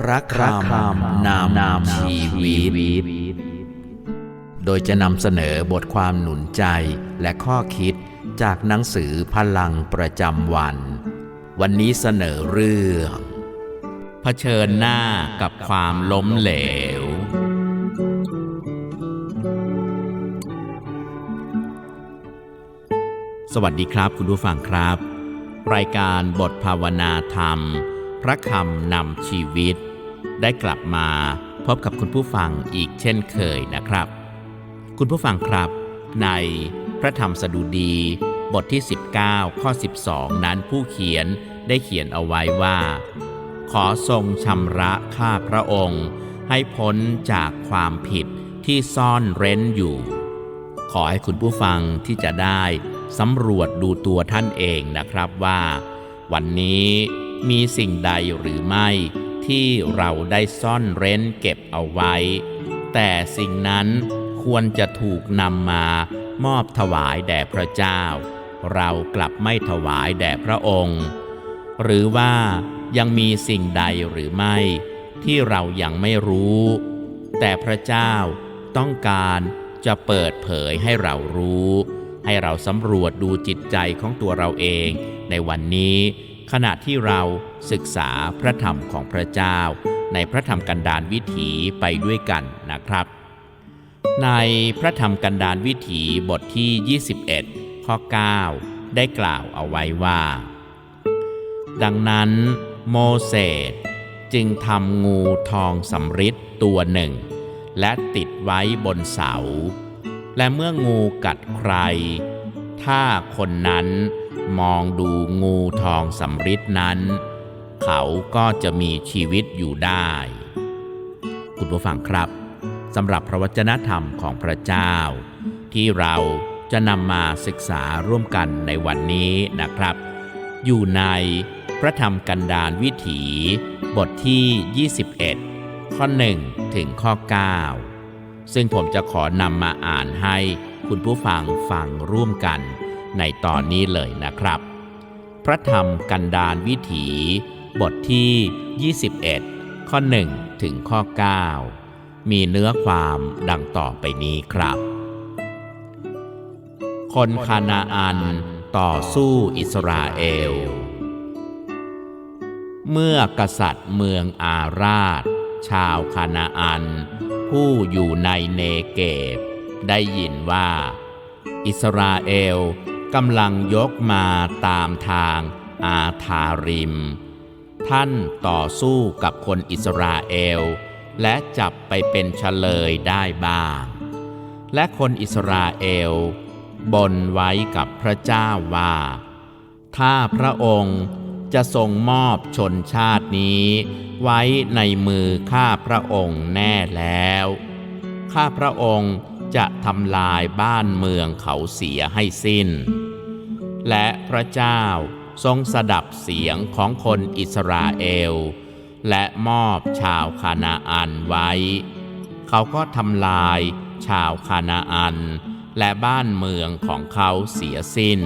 พระคำนำนำชีวิต โดยจะนำเสนอบทความหนุนใจและข้อคิดจากหนังสือพลังประจำวัน วันนี้เสนอเรื่องเผชิญหน้ากับความล้มเหลว สวัสดีครับคุณผู้ฟังครับ รายการบทภาวนาธรรม พระคำนำชีวิต ได้กลับมาพบกับคุณผู้ฟังอีกเช่นเคยนะครับ คุณผู้ฟังครับ ในพระธรรมสดุดีบทที่ 19 ข้อ 12 นั้นผู้เขียนได้เขียนเอาไว้ว่า ขอทรงชำระข้าพระองค์ ให้พ้นจากความผิดที่ซ่อนเร้นอยู่ ขอให้คุณผู้ฟังที่จะได้สำรวจดูตัวท่านเองนะครับว่า วันนี้มีสิ่งใดหรือไม่ ที่เราได้ซ่อนเร้นเก็บเอาไว้ แต่สิ่งนั้นควรจะถูกนำมามอบถวายแด่พระเจ้า เรากลับไม่ถวายแด่พระองค์ หรือว่ายังมีสิ่งใดหรือไม่ ที่เรายังไม่รู้ แต่พระเจ้าต้องการจะเปิดเผยให้เรารู้ ให้เราสำรวจดูจิตใจของตัวเราเองในวันนี้ ขณะที่เราศึกษาพระธรรมของพระเจ้า ในพระธรรมกันดารวิถีไปด้วยกันนะครับ ในพระธรรมกันดารวิถีบทที่ 21 ข้อ 9 ได้กล่าวเอาไว้ว่า ดังนั้นโมเสสจึงทำงูทองสำริดตัวหนึ่ง และติดไว้บนเสา และเมื่องูกัดใคร ถ้าคนนั้น มองดูงูทองสำริดนั้น เขาก็จะมีชีวิตอยู่ได้ คุณผู้ฟังครับสำหรับพระวจนะธรรมของพระเจ้า ที่เราจะนำมาศึกษาร่วมกันในวันนี้นะครับ อยู่ในพระธรรมกันดารวิถี บทที่ 21 ข้อ 1 ถึงข้อ 9 ซึ่งผมจะขอนำมาอ่านให้คุณผู้ฟังฟังร่วมกัน ในตอนนี้เลยนะครับ พระธรรมกันดารวิถี บทที่ 21 ข้อ 1 ถึงข้อ 9 มีเนื้อความดังต่อไปนี้ครับ คนคานาอันต่อสู้อิสราเอล เมื่อกษัตริย์เมืองอาราธชาวคานาอัน ผู้อยู่ในเนเกบ ได้ยินว่า อิสราเอล กำลังยกมาตามทางอาธาริม ท่านต่อสู้กับคนอิสราเอล และจับไปเป็นเฉลยได้บ้าง และคนอิสราเอลบนไว้กับพระเจ้าว่า ถ้าพระองค์จะทรงมอบชนชาตินี้ ไว้ในมือข้าพระองค์แน่แล้ว ข้าพระองค์ จะทำลายบ้านเมืองเขาเสียให้สิ้น และพระเจ้าทรงสดับเสียงของคนอิสราเอล และมอบชาวคานาอันไว้ เขาก็ทำลายชาวคานาอัน และบ้านเมืองของเขาเสียสิ้น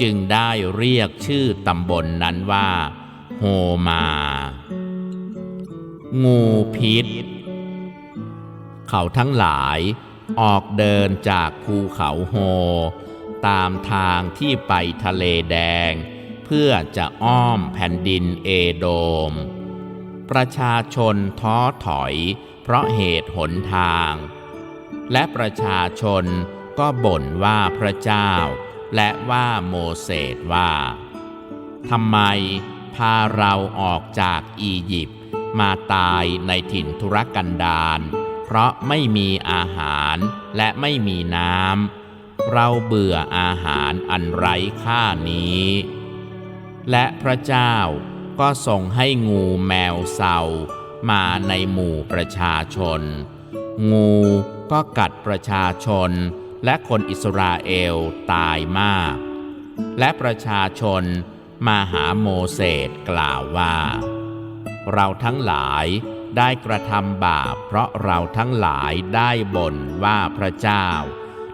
จึงได้เรียกชื่อตำบลนนั้นว่า โฮมา งูพิษ เขาทั้งหลาย ออกเดินจากภูเขาโฮ ตามทางที่ไปทะเลแดง เพื่อจะอ้อมแผ่นดินเอโดม ประชาชนท้อถอยเพราะเหตุหนทาง และประชาชนก็บ่นว่าพระเจ้า และว่าโมเสสว่าทำไมพาเราออกจากอียิปต์มาตายในถิ่นทุรกันดาร เพราะไม่มีอาหารและไม่มีน้ำเราเบื่ออาหารอันไร้ค่านี้ และพระเจ้าก็ทรงให้งูแมวเสามาในหมู่ประชาชน งูก็กัดประชาชนและคนอิสราเอลตายมาก และประชาชนมาหาโมเสสกล่าวว่า เราทั้งหลาย ได้กระทำบาป เพราะเราทั้งหลายได้บ่นว่าพระเจ้า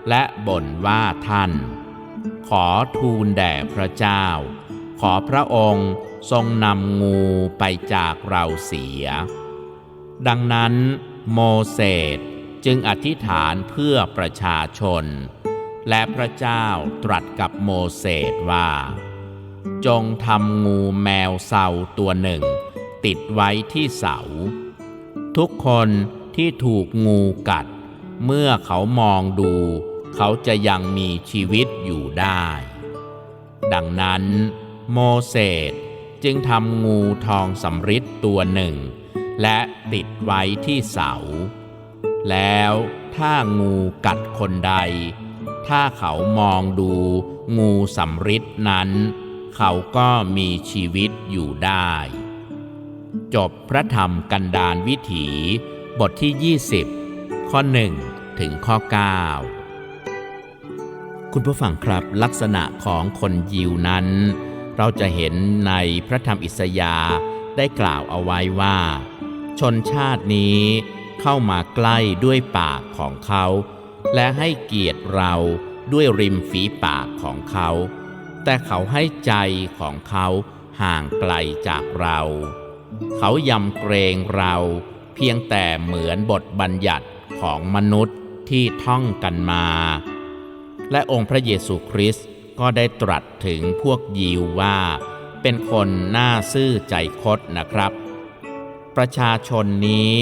และบ่นว่าท่าน ขอทูลแด่พระเจ้า ขอพระองค์ทรงนำงูไปจากเราเสีย ดังนั้นโมเสสจึงอธิษฐานเพื่อประชาชน และพระเจ้าตรัสกับโมเสสว่า จงทำงูแมวเสาตัวหนึ่ง ติดไว้ที่เสา ทุกคนที่ถูกงูกัด เมื่อเขามองดู เขาจะยังมีชีวิตอยู่ได้ ดังนั้น โมเสสจึงทำงูทองสำริดตัวหนึ่ง และติดไว้ที่เสา แล้วถ้างูกัดคนใด ถ้าเขามองดูงูสำริดนั้น เขาก็มีชีวิตอยู่ได้ จบพระธรรมกันดารวิถี บทที่ 20 ข้อ 1 ถึงข้อ 9 คุณผู้ฟังครับลักษณะของคนยิวนั้น เราจะเห็นในพระธรรมอิสยาได้กล่าวเอาไว้ว่า ชนชาตินี้เข้ามาใกล้ด้วยปากของเขา และให้เกียรติเราด้วยริมฝีปากของเขา แต่เขาให้ใจของเขาห่างไกลจากเรา เขายำเกรงเราเพียงแต่เหมือนบทบัญญัติของมนุษย์ที่ท่องกันมา และองค์พระเยซูคริสต์ก็ได้ตรัสถึงพวกยิวว่า เป็นคนหน้าซื่อใจคดนะครับ ประชาชนนี้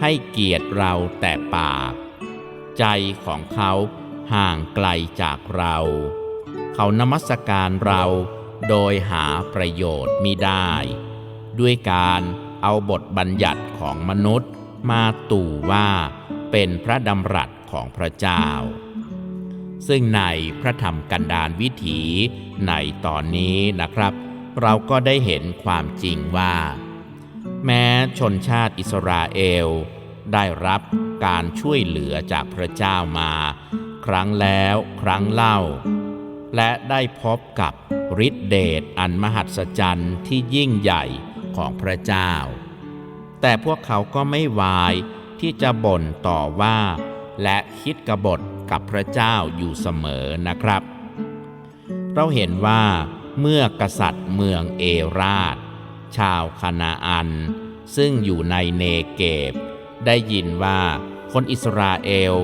ให้เกียรติเราแต่ปาก ใจของเขาห่างไกลจากเรา เขานมัสการเราโดยหาประโยชน์มิได้ ด้วยการเอาบทบัญญัติของมนุษย์ มาตู่ว่าเป็นพระดำรัสของพระเจ้า ซึ่งในพระธรรมกันดารวิถีในตอนนี้นะครับ เราก็ได้เห็นความจริงว่า แม้ชนชาติอิสราเอล ได้รับการช่วยเหลือจากพระเจ้ามา ครั้งแล้วครั้งเล่า และได้พบกับฤทธิเดชอันมหัศจรรย์ที่ยิ่งใหญ่ ของพระเจ้า แต่พวกเขาก็ไม่วายที่จะบ่นต่อว่า และคิดกบฏกับพระเจ้าอยู่เสมอนะครับ เราเห็นว่าเมื่อกษัตริย์เมืองเอราชชาวคานาอัน ซึ่งอยู่ในเนเกบ ได้ยินว่าคนอิสราเอล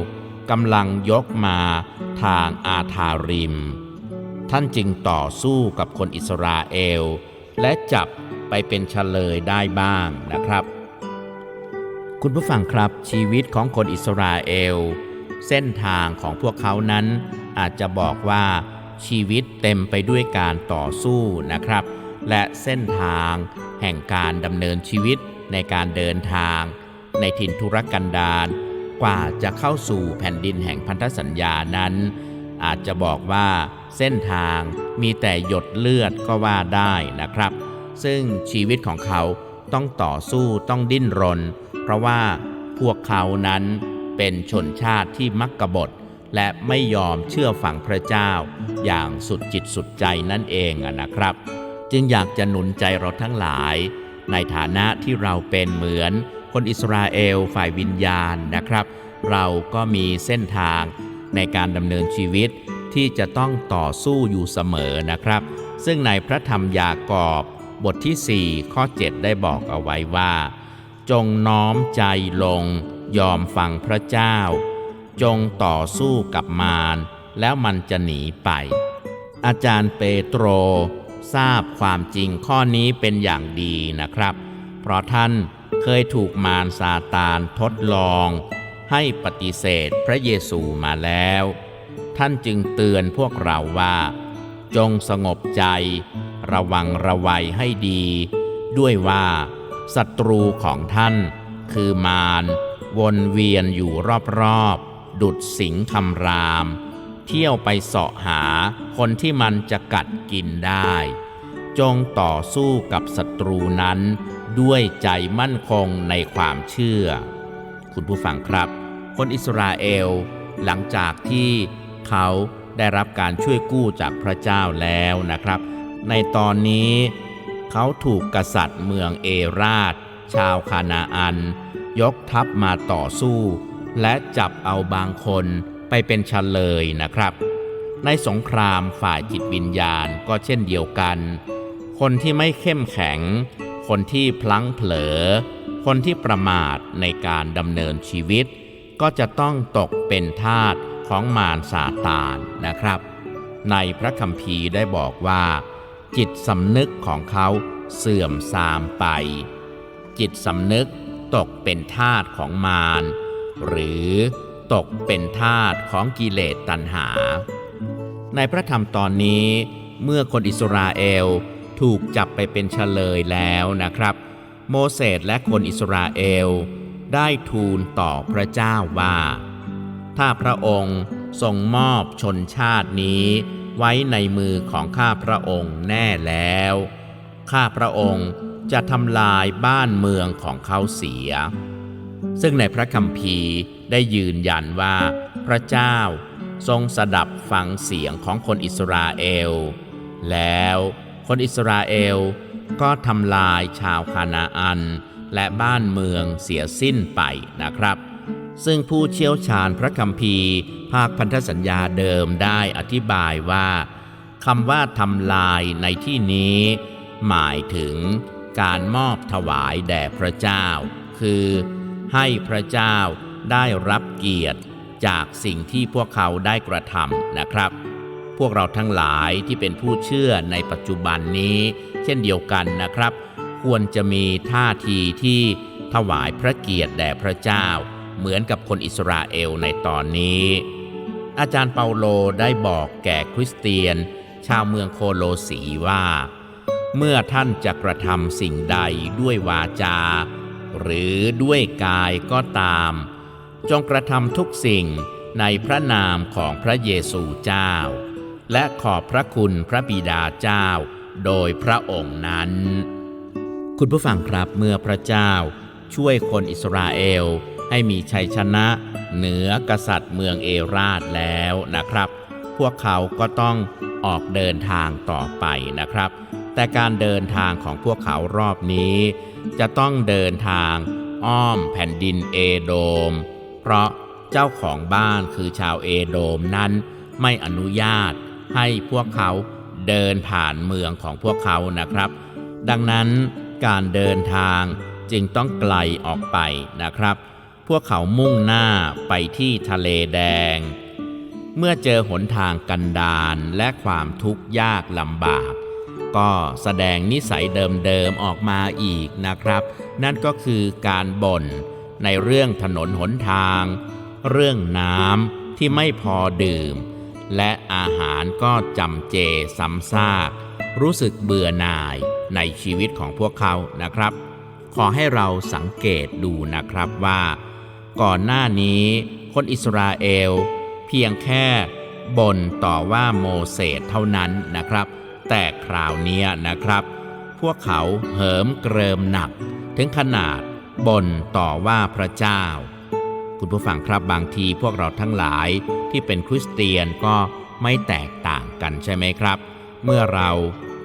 กำลังยกมาทางอาธาริม ท่านจึงต่อสู้กับคนอิสราเอล และจับ ไปเป็นเฉลยได้บ้างนะครับ คุณผู้ฟังครับชีวิตของคนอิสราเอล เส้นทางของพวกเขานั้นอาจจะบอกว่าชีวิตเต็มไปด้วยการต่อสู้นะครับ และเส้นทางแห่งการดำเนินชีวิตในการเดินทาง ในถิ่นทุรกันดารกว่าจะเข้าสู่แผ่นดินแห่งพันธสัญญานั้น อาจจะบอกว่าเส้นทางมีแต่หยดเลือดก็ว่าได้นะครับ ซึ่งชีวิตของเขาต้องต่อสู้ต้องดิ้นรน เพราะว่าพวกเขานั้นเป็นชนชาติที่มักกบฏและไม่ยอมเชื่อฟังพระเจ้า อย่างสุดจิตสุดใจนั่นเองนะครับ จึงอยากจะหนุนใจเราทั้งหลาย ในฐานะที่เราเป็นเหมือน คนอิสราเอลฝ่ายวิญญาณนะครับ เราก็มีเส้นทางในการดำเนินชีวิตที่จะต้องต่อสู้อยู่เสมอนะครับ ซึ่งในพระธรรมยากอบ บทที่ 4 ข้อ 7 ได้บอกเอาไว้ว่า จงน้อมใจลง ยอมฟังพระเจ้า จงต่อสู้กับมารแล้วมันจะหนีไป อาจารย์เปโตรทราบความจริงข้อนี้เป็นอย่างดีนะครับ เพราะท่านเคยถูกมารซาตานทดลอง ให้ปฏิเสธพระเยซูมาแล้ว ท่านจึงเตือนพวกเราว่า จงสงบใจ ระวังระวัยให้ดี ด้วยว่าศัตรูของท่าน คือมารวนเวียนอยู่รอบๆ ดุดสิงคำราม เที่ยวไปเสาะหาคนที่มันจะกัดกินได้ จงต่อสู้กับศัตรูนั้น ด้วยใจมั่นคงในความเชื่อ คุณผู้ฟังครับ คนอิสราเอล หลังจากที่เขาได้รับการช่วยกู้จากพระเจ้าแล้วนะครับ ในตอนนี้ เขาถูกกษัตริย์เมืองเอราช ชาวคานาอัน ยกทัพมาต่อสู้ และจับเอาบางคนไปเป็นเฉลยนะครับ ในสงครามฝ่ายจิตวิญญาณก็เช่นเดียวกัน คนที่ไม่เข้มแข็ง คนที่พลั้งเผลอ คนที่ประมาทในการดำเนินชีวิต ก็จะต้องตกเป็นทาสของมารซาตานนะครับ ในพระคัมภีร์ได้บอกว่า จิตสำนึกของเขาเสื่อมทรามไป จิตสำนึกตกเป็นทาสของมารหรือตกเป็นทาสของกิเลสตัณหา ในพระธรรมตอนนี้เมื่อคนอิสราเอลถูกจับไปเป็นเฉลยแล้วนะครับ โมเสสและคนอิสราเอลได้ทูลต่อพระเจ้าว่า ถ้าพระองค์ทรงมอบชนชาตินี้ ไว้ในมือของข้าพระองค์แน่แล้ว ข้าพระองค์จะทำลายบ้านเมืองของเขาเสีย ซึ่งในพระคัมภีร์ได้ยืนยันว่า พระเจ้าทรงสดับฟังเสียงของคนอิสราเอล แล้วคนอิสราเอลก็ทำลายชาวคานาอัน และบ้านเมืองเสียสิ้นไปนะครับ ซึ่งผู้เชี่ยวชาญพระคัมภีร์ภาคพันธสัญญาเดิมได้อธิบายว่าคำว่าทำลายในที่นี้ หมายถึงการมอบถวายแด่พระเจ้า คือ ให้พระเจ้าได้รับเกียรติจากสิ่งที่พวกเขาได้กระทำนะครับ พวกเราทั้งหลายที่เป็นผู้เชื่อในปัจจุบันนี้ เช่นเดียวกันนะครับ ควรจะมีท่าทีที่ถวายพระเกียรติแด่พระเจ้า เหมือนกับคนอิสราเอลในตอนนี้ อาจารย์เปาโลได้บอกแก่คริสเตียน ชาวเมืองโคโลสีว่า เมื่อท่านจะกระทำสิ่งใดด้วยวาจา หรือด้วยกายก็ตาม จงกระทำทุกสิ่งในพระนามของพระเยซูเจ้า และขอบพระคุณพระบิดาเจ้า โดยพระองค์นั้น คุณผู้ฟังครับเมื่อพระเจ้าช่วยคนอิสราเอล ให้มีชัยชนะเหนือกษัตริย์เมืองเอราชแล้วนะครับ พวกเขาก็ต้องออกเดินทางต่อไปนะครับ แต่การเดินทางของพวกเขารอบนี้ จะต้องเดินทางอ้อมแผ่นดินเอโดม เพราะเจ้าของบ้านคือชาวเอโดมนั้น ไม่อนุญาตให้พวกเขาเดินผ่านเมืองของพวกเขานะครับ ดังนั้นการเดินทางจึงต้องไกลออกไปนะครับ พวกเขามุ่งหน้าไปที่ทะเลแดง เมื่อเจอหนทางกันดารและความทุกข์ยากลำบาก ก็แสดงนิสัยเดิมๆออกมาอีกนะครับ นั่นก็คือการบ่นในเรื่องถนนหนทาง เรื่องน้ำที่ไม่พอดื่ม และอาหารก็จำเจซ้ำซากรู้สึกเบื่อหน่ายในชีวิตของพวกเขานะครับ ขอให้เราสังเกตดูนะครับว่า ก่อนหน้านี้ คนอิสราเอล เพียงแค่บ่นต่อว่าโมเสสเท่านั้นนะครับ แต่คราวนี้นะครับ พวกเขาเหิมเกริมหนัก ถึงขนาดบ่นต่อว่าพระเจ้า คุณผู้ฟังครับบางทีพวกเราทั้งหลายที่เป็นคริสเตียนก็ไม่แตกต่างกันใช่ไหมครับ เมื่อเรา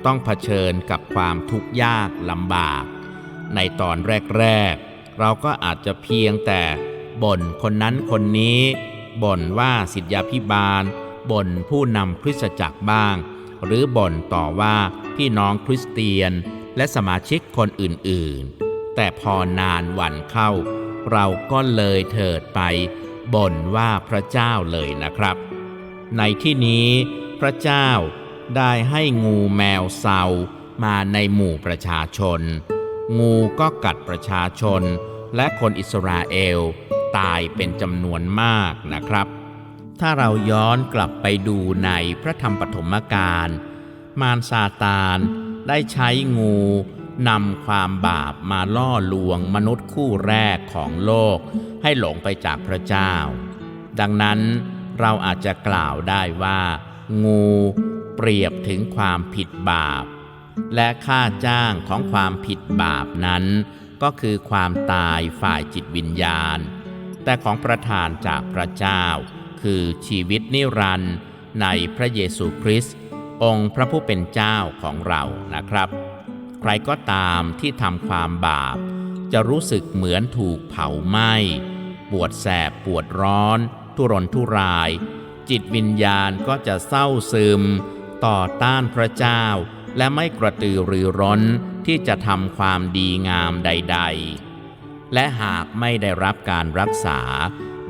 ต้องเผชิญกับความทุกข์ยากลำบาก ในตอนแรก ๆ เราก็อาจจะเพียงแต่ บ่นคนนั้นคนนี้ บ่นว่าสิทธยาพิบาล บ่นผู้นำคริสตจักรบ้าง หรือบ่นต่อว่าพี่น้องคริสเตียนและสมาชิกคนอื่นๆ แต่พอนานวันเข้า เราก็เลยเถิดไปบ่นว่าพระเจ้าเลยนะครับ ในที่นี้พระเจ้าได้ให้งูแมวเซามาในหมู่ประชาชน งูก็กัดประชาชนและคนอิสราเอล ตายเป็นจำนวนมากนะครับ ถ้าเราย้อนกลับไปดูในพระธรรมปฐมกาลมารซาตานได้ใช้งูนำความบาปมาล่อลวงมนุษย์คู่แรกของโลก ให้หลงไปจากพระเจ้า ดังนั้นเราอาจจะกล่าวได้ว่า งูเปรียบถึงความผิดบาป และค่าจ้างของความผิดบาปนั้น ก็คือความตายฝ่ายจิตวิญญาณ แต่ของประทานจากพระเจ้า คือชีวิตนิรันดร์ในพระเยซูคริสต์องค์พระผู้เป็นเจ้าของเรานะครับ ใครก็ตามที่ทำความบาป จะรู้สึกเหมือนถูกเผาไหม้ปวดแสบปวดร้อน ทุรนทุราย จิตวิญญาณก็จะเศร้าซึม ต่อต้านพระเจ้า และไม่กระตือรือร้นที่จะทำความดีงามใด ๆ และหากไม่ได้รับการรักษา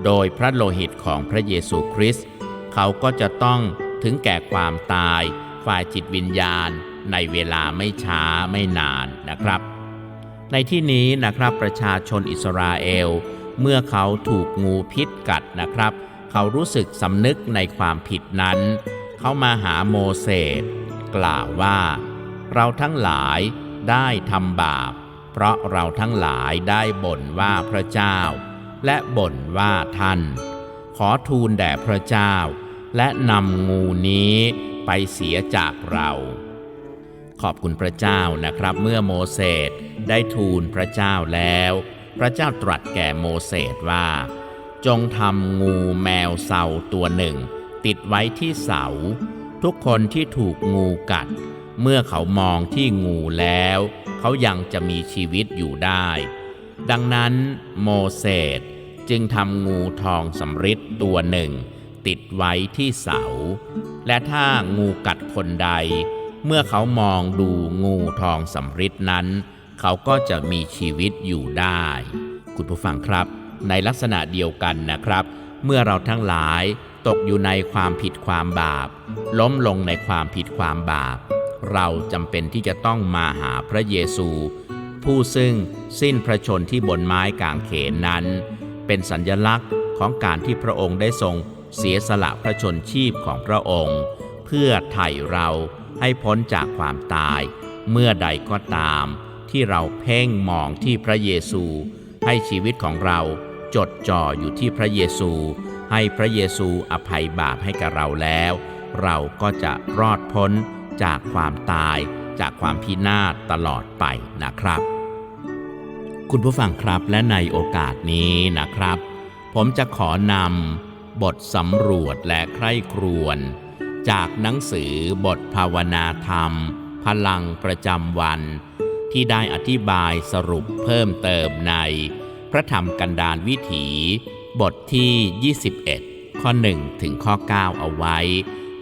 โดยพระโลหิตของพระเยซูคริสต์เขาก็จะต้องถึงแก่ความตายฝ่ายจิตวิญญาณ ในเวลาไม่ช้าไม่นานนะครับ ในที่นี้นะครับประชาชนอิสราเอล เมื่อเขาถูกงูพิษกัดนะครับ เขารู้สึกสำนึกในความผิดนั้น เขามาหาโมเสสกล่าวว่า เราทั้งหลายได้ทำบาป เพราะเราทั้งหลายได้บ่นว่าพระเจ้า และบ่นว่าท่าน ขอทูลแด่พระเจ้า และนำงูนี้ไปเสียจากเรา ขอบคุณพระเจ้านะครับ เมื่อโมเสสได้ทูลพระเจ้าแล้ว พระเจ้าตรัสแก่โมเสสว่า จงทำงูแมวเสาตัวหนึ่ง ติดไว้ที่เสา ทุกคนที่ถูกงูกัด เมื่อเขามองที่งูแล้ว เขายังจะมีชีวิตอยู่ได้ ดังนั้นโมเสสจึงทำงูทองสำริดตัวหนึ่ง ติดไว้ที่เสา และถ้างูกัดคนใด เมื่อเขามองดูงูทองสำริดนั้น เขาก็จะมีชีวิตอยู่ได้ คุณผู้ฟังครับ ในลักษณะเดียวกันนะครับ เมื่อเราทั้งหลายตกอยู่ในความผิดความบาป ล้มลงในความผิดความบาป เราจำเป็นที่จะต้องมาหาพระเยซู ผู้ซึ่งสิ้นพระชนที่บนไม้กางเขนนั้น เป็นสัญลักษณ์ของการที่พระองค์ได้ทรงเสียสละพระชนชีพของพระองค์ เพื่อไถ่เราให้พ้นจากความตาย เมื่อใดก็ตาม ที่เราเพ่งมองที่พระเยซู ให้ชีวิตของเราจดจ่ออยู่ที่พระเยซู ให้พระเยซูอภัยบาปให้กับเราแล้ว เราก็จะรอดพ้น จากความตายจากความพินาศตลอดไปนะครับ คุณผู้ฟังครับและในโอกาสนี้นะครับ ผมจะขอนำบทสำรวจและใคร่ครวญจากหนังสือบทภาวนาธรรม พลังประจำวัน ที่ได้อธิบายสรุปเพิ่มเติมใน พระธรรมกันดารวิถี บทที่ 21 ข้อ 1 ถึงข้อ 9 เอาไว้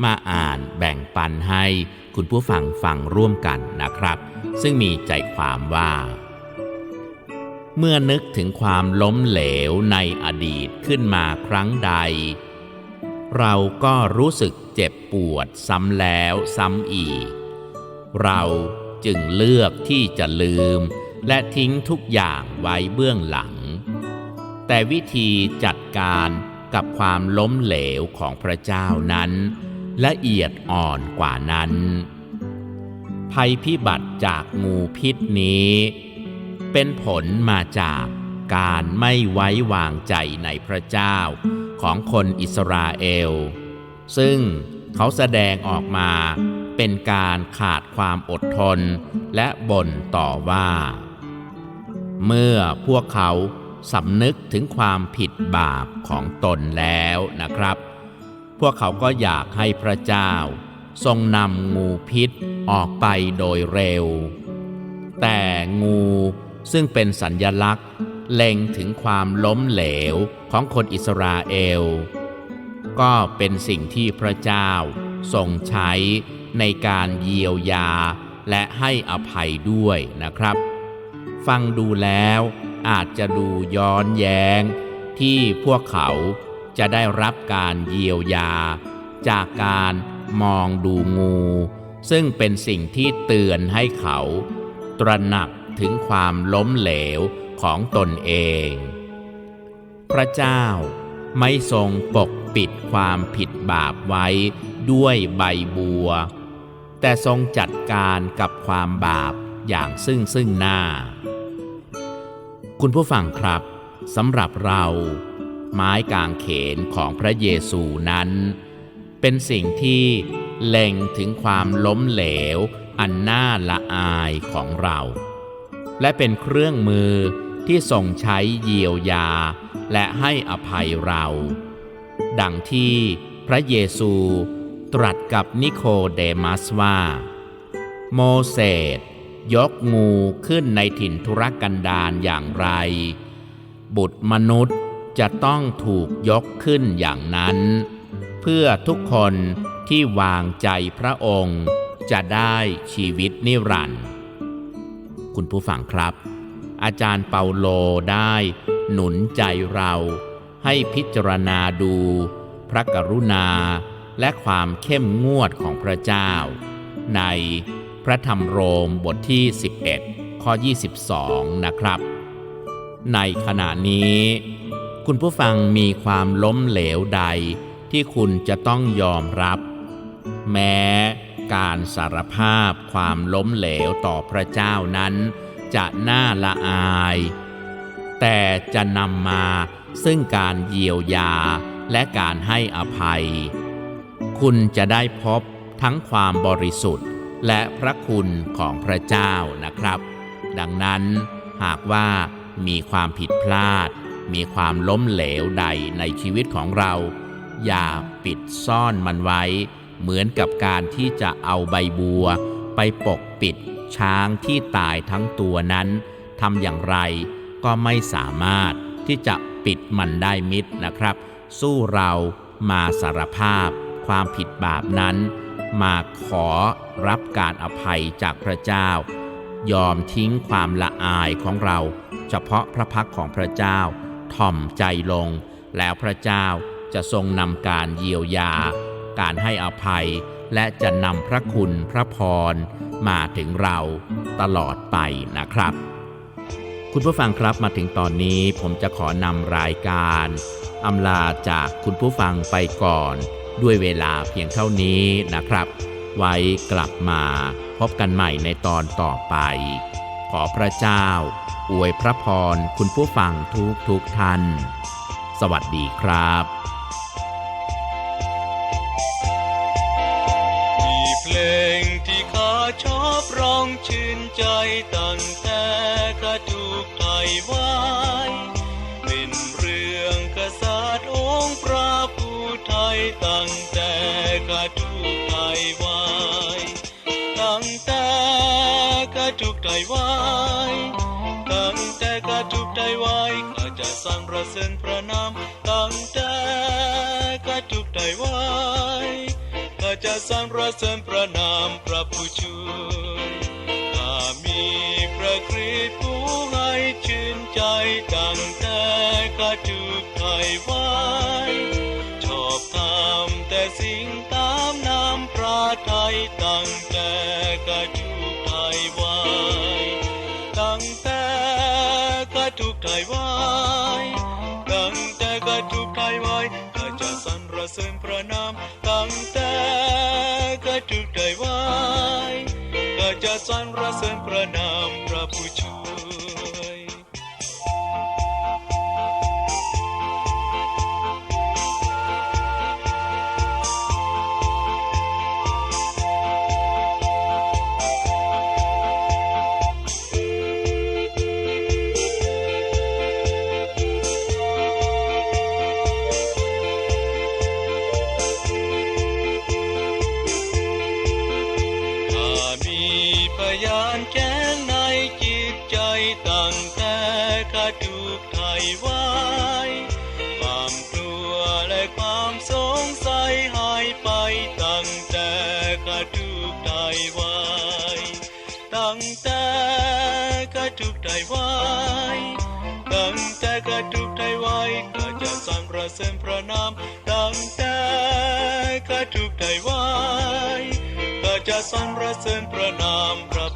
มาอ่านแบ่งปันให้คุณผู้ฟังฟังร่วมกันนะครับ ซึ่งมีใจความว่า เมื่อนึกถึงความล้มเหลวในอดีตขึ้นมาครั้งใด เราก็รู้สึกเจ็บปวดซ้ำแล้วซ้ำอีก เราจึงเลือกที่จะลืม และทิ้งทุกอย่างไว้เบื้องหลัง แต่วิธีจัดการกับความล้มเหลวของพระเจ้านั้น ละเอียดอ่อนกว่านั้น ภัยพิบัติจากงูพิษนี้ เป็นผลมาจากการไม่ไว้วางใจในพระเจ้าของคนอิสราเอล ซึ่งเขาแสดงออกมาเป็นการขาดความอดทนและบ่นต่อว่า เมื่อพวกเขาสำนึกถึงความผิดบาปของตนแล้วนะครับ พวกเขาก็อยากให้พระเจ้า ทรงนำงูพิษออกไปโดยเร็ว แต่งูซึ่งเป็นสัญญลักษณ์ เล็งถึงความล้มเหลวของคนอิสราเอล ก็เป็นสิ่งที่พระเจ้าทรงใช้ในการเยียวยาและให้อภัยด้วยนะครับ ฟังดูแล้วอาจจะดูย้อนแย้งที่พวกเขา จะได้รับการเยียวยา จากการมองดูงู ซึ่งเป็นสิ่งที่เตือนให้เขา ตระหนักถึงความล้มเหลวของตนเอง พระเจ้าไม่ทรงปกปิดความผิดบาปไว้ด้วยใบบัว แต่ทรงจัดการกับความบาปอย่างซึ่งซึ่งหน้า คุณผู้ฟังครับสำหรับเรา ไม้กางเขนของพระเยซูนั้น เป็นสิ่งที่เล็งถึงความล้มเหลว อันน่าละอายของเรา และเป็นเครื่องมือที่ทรงใช้เยียวยา และให้อภัยเรา ดังที่พระเยซูตรัสกับนิโคเดมัสว่า โมเสสยกงูขึ้นในถิ่นธุรกันดารอย่างไร บุตรมนุษย์ จะต้องถูกยกขึ้นอย่างนั้น เพื่อทุกคนที่วางใจพระองค์จะได้ชีวิตนิรันดร์คุณผู้ฟังครับ อาจารย์เปาโลได้หนุนใจเราให้พิจารณาดูพระกรุณาและความเข้มงวดของพระเจ้า ในพระธรรมโรมบทที่ 11 ข้อ 22 นะครับ ในขณะนี้ คุณผู้ฟังมีความล้มเหลวใดที่คุณจะต้องยอมรับ แม้การสารภาพความล้มเหลวต่อพระเจ้านั้น จะน่าละอาย แต่จะนำมาซึ่งการเยียวยาและการให้อภัย คุณจะได้พบทั้งความบริสุทธิ์และพระคุณของพระเจ้านะครับ ดังนั้นหากว่ามีความผิดพลาด มีความล้มเหลวใดในชีวิตของเรา อย่าปิดซ่อนมันไว้ เหมือนกับการที่จะเอาใบบัว ไปปกปิดช้างที่ตายทั้งตัวนั้นทำอย่างไรก็ไม่สามารถที่จะปิดมันได้มิดนะครับ สู้เรามาสารภาพ ความผิดบาปนั้น มาขอรับการอภัยจากพระเจ้า ยอมทิ้งความละอายของเรา เฉพาะพระพักของพระเจ้า ถ่อมใจลง แล้วพระเจ้าจะทรงนำการเยียวยา การให้อภัย และจะนำพระคุณพระพร มาถึงเราตลอดไปนะครับ คุณผู้ฟังครับมาถึงตอนนี้ผมจะขอนำรายการอำลาจากคุณผู้ฟังไปก่อน ด้วยเวลาเพียงเท่านี้นะครับ ไว้กลับมาพบกันใหม่ในตอนต่อไป ขอพระเจ้า อวยพระพรคุณผู้ฟังทุกทุกท่าน สวัสดีครับมีเพลงที่ข้าชอบร้องชื่นใจตั้งแต่ข้าถูกไทยไว้เป็นเรื่องกษัตริย์องค์พระผู้ไทยตั้งแต่ข้าถูกไทยไว้ตั้งแต่ข้าถูกไทยไว้ แต่ข้าถูไทยไว้ข้าจะสร้างประเสริญพระนามตั้งแต่ข้าถูกไทยไว้ข้าจะสรรเสริญพระนามพระผู้ช่วยข้ามีพระคริสต์ผู้ให้ชื่นใจตั้งแต่ข้าถูกไทยไว้ชอบทำแต่สิ่งตามน้ำพระทัยตั้งแต่ข้าถูกไทยไว้ตั้งแต่ ทุกไทยไว้ตั้งแต่ข้าถูกไทยไว้ข้าจะสรรเสริญพระนามตั้งแต่ข้าถูกไทยไว้ข้าจะสรรเสริญพระนามพระผู้ช่วย ไทยไว้ตั้งแต่ข้าถูกไทยไว้ข้าจะสรรเสริญพระนามตั้งแต่ข้าถูกไทยไว้ข้าจะสรรเสริญพระนามพระ